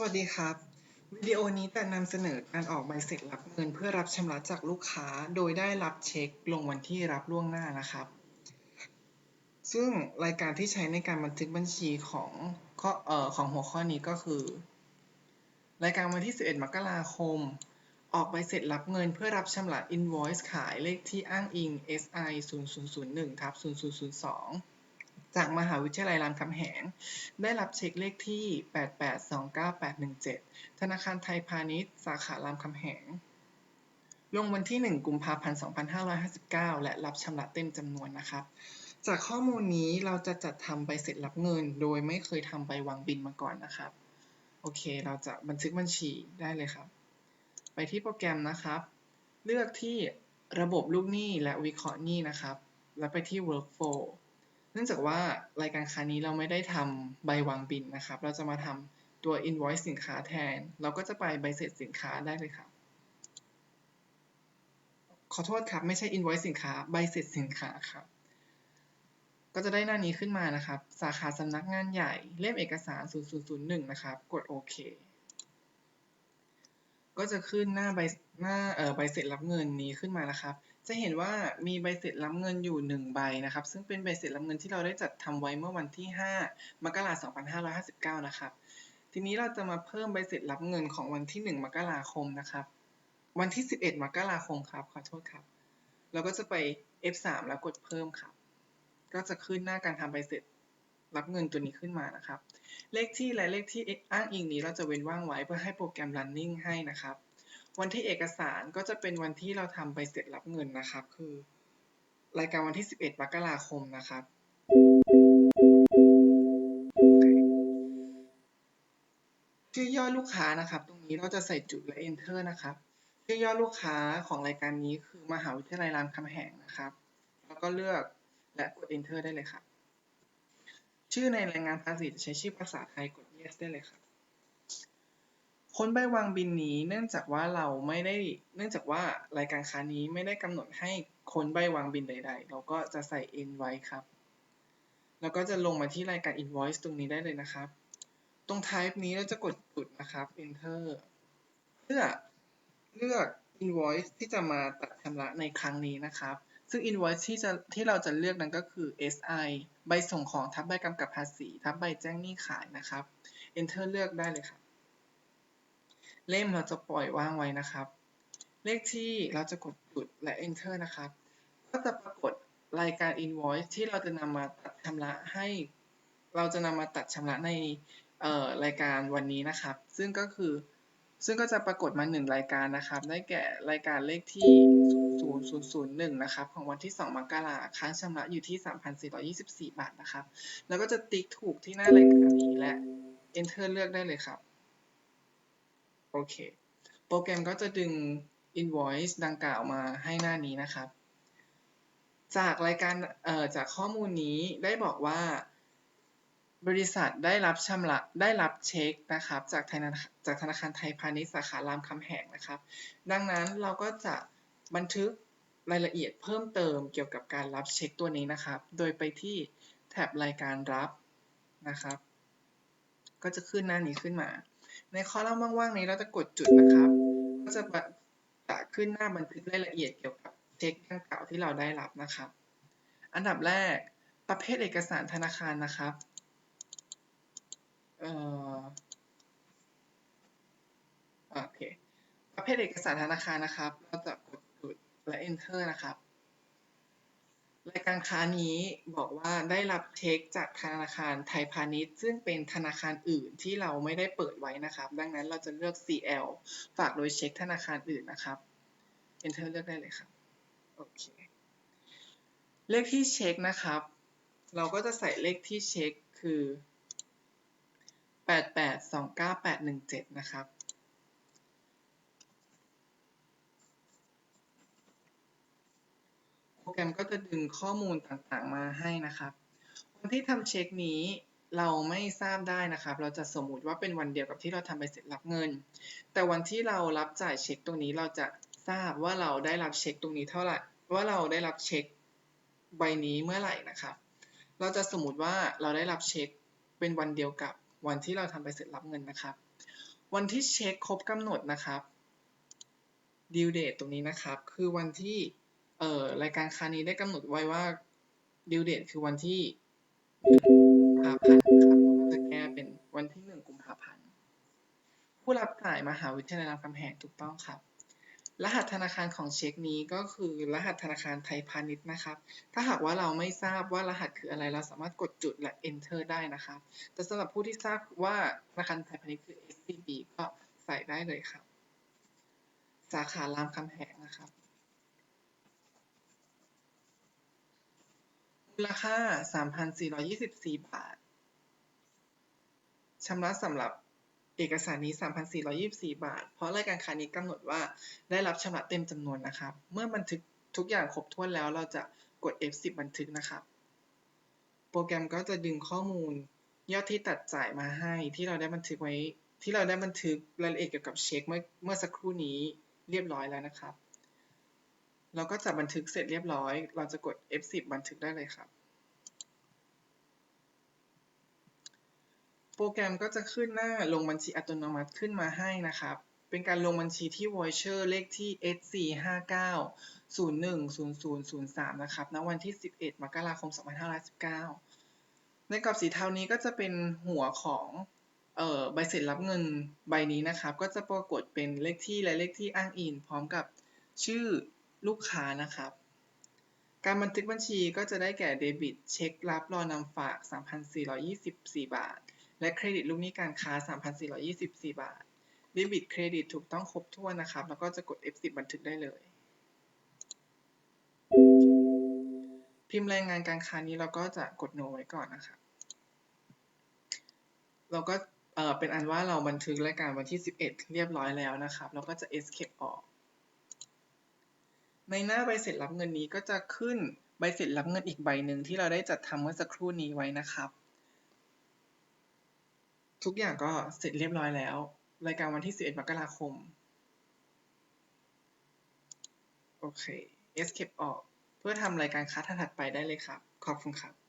สวัสดีครับ วิดีโอนี้จะนำเสนอการออกใบเสร็จรับเงินเพื่อรับชำระจากลูกค้า โดยได้รับเช็คลงวันที่รับล่วงหน้านะครับ ซึ่งรายการที่ใช้ในการบันทึกบัญชีของข้อเอ่อของหัวข้อนี้ก็คือ รายการวันที่ 11 มกราคม ออกใบเสร็จรับเงินเพื่อรับชำระ invoice ขายเลขที่อ้างอิง SI 0001ทับ0002 จากมหาวิทยาลัยรามคำแหง ได้รับเช็คเลขที่ 8829817 ธนาคารไทยพาณิชย์ สาขารามคำแหง ลงวันที่ 1 กุมภาพันธ์ 2559 และรับชำระเต็มจำนวนนะครับ จากข้อมูลนี้เราจะจัดทำใบเสร็จรับเงิน โดยไม่เคยทำใบวางบินมาก่อนนะครับ โอเค เราจะบันทึกบัญชีได้เลยครับ ไปที่โปรแกรมนะครับ เลือกที่ระบบลูกหนี้และวิเคราะห์หนี้นะครับ แล้วไปที่ workflow นื่องจากว่ารายการค้านี้เราไม่ได้ทำใบวางบินนะครับ เราจะมาทำตัว invoice สินค้าแทน เราก็จะไปใบเสร็จสินค้าได้เลยครับ ขอโทษครับ ไม่ใช่ invoice สินค้า ใบเสร็จสินค้าครับ ก็จะได้หน้านี้ขึ้นมานะครับ สาขาสำนักงานใหญ่ เล่มเอกสาร 0001 นะครับ กดโอเค ก็จะขึ้นหน้าใบหน้าเอ่อใบเสร็จรับเงินนี้ขึ้นมานะครับ จะเห็นว่ามีใบเสร็จรับเงินอยู่ 1 ใบนะครับ ซึ่งเป็นใบเสร็จรับเงินที่เราได้จัดทำไว้เมื่อวันที่ 5 มกราคม 2559 นะครับ ทีนี้เราจะมาเพิ่มใบเสร็จรับเงินของวันที่ 1 มกราคมนะครับ วันที่ 11 มกราคมครับ ขอโทษครับ เราก็จะไป F3 แล้วกดเพิ่มครับ ก็จะขึ้นหน้าการทำใบเสร็จรับเงินตัวนี้ขึ้นมานะครับ เลขที่และเลขที่อ้างอิงนี้เราจะเว้นว่างไว้เพื่อให้โปรแกรม running ให้นะครับ วันที่เอกสารก็จะเป็นวันที่เราทำใบเสร็จรับเงินนะครับ คือ รายการวันที่ 11มกราคมนะครับ ชื่อย่อลูกค้านะครับ ตรงนี้เราจะใส่จุดและ enter นะครับ ชื่อย่อลูกค้าของรายการนี้คือมหาวิทยาลัยรามคำแหงนะครับ แล้วก็เลือกและกด enter ได้เลยครับ ชื่อในรายงานภาษีจะใช้ชื่อภาษาไทยกด yes ได้เลยครับ ค้นใบวางบินนี้เนื่องจากว่าเราไม่ได้เนื่องจากว่ารายการค้านี้ไม่ได้กำหนดให้ค้นใบวางบินใด ๆ เราก็จะใส่ n ไว้ครับ แล้วก็จะลงมาที่รายการ invoice ตรงนี้ได้เลยนะครับ ตรง type นี้เราจะกดจุดนะครับ enter เพื่อเลือก invoice ที่จะมาตัดชำระในครั้งนี้นะครับ ซึ่ง invoice ที่จะที่เราจะเลือกนั้นก็คือ SI ใบส่งของทับใบกำกับภาษี ทับใบแจ้งหนี้ขายนะครับ enter เลือกได้เลยครับ เล่มเราจะปล่อยว่างไว้นะครับ เลขที่เราจะกดจุดและ enter นะครับ ก็จะปรากฏรายการ invoice ที่เราจะนำมาตัดชำระให้ เราจะนำมาตัดชำระในรายการวันนี้นะครับ ซึ่งก็คือซึ่งก็จะปรากฏมา 1 รายการนะครับ ได้แก่รายการเลขที่ 0001 นะครับ ของวันที่ 2 มกราคมค้างชำระอยู่ที่ 3,424 บาทนะครับ แล้วก็จะติ๊กถูกที่หน้ารายการนี้และ enter เลือกได้เลยครับ โอเค โปรแกรมก็จะดึง invoice ดังกล่าวมาให้หน้านี้นะครับ จากรายการเอ่อจากข้อมูลนี้ได้บอกว่า บริษัทได้รับชำระได้รับเช็คนะครับจากธนาจากธนาคารไทยพาณิชย์สาขารามคำแหงนะครับ ดังนั้นเราก็จะบันทึกรายละเอียดเพิ่มเติมเกี่ยวกับการรับเช็คตัวนี้นะครับ โดยไปที่แท็บรายการรับนะครับ ก็จะขึ้นหน้านี้ขึ้นมา ในคอลัมน์ว่างๆนี้เราจะกดจุดนะครับ ก็จะจะขึ้นหน้าบันทึกรายละเอียดเกี่ยวกับเช็คดังกล่าวที่เราได้รับนะครับ อันดับแรกประเภทเอกสารธนาคารนะครับเอ่อโอเคประเภทเอกสารธนาคารนะครับ เราจะกดจุดและ enter นะครับ รายการค้านี้บอกว่าได้รับเช็คจากธนาคารไทยพาณิชย์ ซึ่งเป็นธนาคารอื่นที่เราไม่ได้เปิดไว้นะครับ ดังนั้นเราจะเลือก CL ฝากโดยเช็คธนาคารอื่นนะครับ enter เลือกได้เลยครับโอเคเลขที่เช็คนะครับ เราก็จะใส่เลขที่เช็คคือ 8829817 นะครับ โป รแกรมก็จะดึงข้อมูลต่างๆมาให้นะครับ วันที่ทำเช็คนี้เราไม่ทราบได้นะครับ เราจะสมมุติว่าเป็นวันเดียวกับที่เราทำใบเสร็จรับเงิน แต่วันที่เรารับจ่ายเช็คตรงนี้เราจะทราบว่าเราได้รับเช็คตรงนี้เท่าไหร่ ว่าเราได้รับเช็คใบนี้เมื่อไหร่นะครับ เราจะสมมติว่าเราได้รับเช็คเป็นวันเดียวกับวันที่เราทำใบเสร็จรับเงินนะครับ วันที่เช็คครบกำหนดนะครับ due date ตรงนี้นะครับ คือวันที่ เอ่อรายการคานี้ได้กำหนดไว้ว่า due date คือวันที่กุมภาพันธ์ครับจะแก้เป็นวันที่หนึ่งกุมภาพันธ์ ผู้รับจ่ายมหาวิทยาลัยรามคำแหงถูกต้องครับ รหัสธนาคารของเช็คนี้ก็คือรหัสธนาคารไทยพาณิชย์นะครับ ถ้าหากว่าเราไม่ทราบว่ารหัสคืออะไรเราสามารถกดจุดและ enter ได้นะครับ แต่สำหรับผู้ที่ทราบว่าธนาคารไทยพาณิชย์คือ SCB ก็ใส่ได้เลยครับ สาขารามคำแหงนะครับ มูลค่า 3,424 บาท ชำระสำหรับเอกสารนี้ 3,424 บาท เพราะรายการค้านี้กำหนดว่าได้รับชำระเต็มจำนวนนะครับ เมื่อบันทึกทุกอย่างครบถ้วนแล้วเราจะกด F10 บันทึกนะครับ โปรแกรมก็จะดึงข้อมูลยอดที่ตัดจ่ายมาให้ที่เราได้บันทึกไว้ที่เราได้บันทึกรายละเอียดเกี่ยวกับเช็คเมื่อเมื่อสักครู่นี้เรียบร้อยแล้วนะครับ เราก็จะบันทึกเสร็จเรียบร้อย เราจะกด F10 บันทึกได้เลยครับ โปรแกรมก็จะขึ้นหน้าลงบัญชีอัตโนมัติขึ้นมาให้นะครับ เป็นการลงบัญชีที่ voucher เลขที่ S459010003 นะครับ ณ วันที่ 11 มกราคม 2519 ในกรอบสีเทานี้ก็จะเป็นหัวของเอ่อใบเสร็จรับเงินใบนี้นะครับ ก็จะปรากฏเป็นเลขที่และเลขที่อ้างอิงพร้อมกับชื่อ ลูกค้านะครับ การบันทึกบัญชีก็จะได้แก่เดบิตเช็ครับรอนำฝาก 3,424 บาท และเครดิตลูกหนี้การค้า 3,424 บาท เดบิตเครดิตถูกต้องครบถ้วนนะครับ แล้วก็จะกด F10 บันทึกได้เลย พิมพ์รายงานการค้านี้เราก็จะกด no ไว้ก่อนนะครับเราก็เอ่อเป็นอันว่าเราบันทึกรายการวันที่ 11 เรียบร้อยแล้วนะครับ เราก็จะ escape ออก ในหน้าใบเสร็จรับเงินนี้ก็จะขึ้นใบเสร็จรับเงินอีกใบหนึ่งที่เราได้จัดทำเมื่อสักครู่นี้ไว้นะครับ ทุกอย่างก็เสร็จเรียบร้อยแล้ว รายการวันที่ 11 มกราคม โอเค escape ออก เพื่อทำรายการคัดถัดไปได้เลยครับ ขอบคุณครับ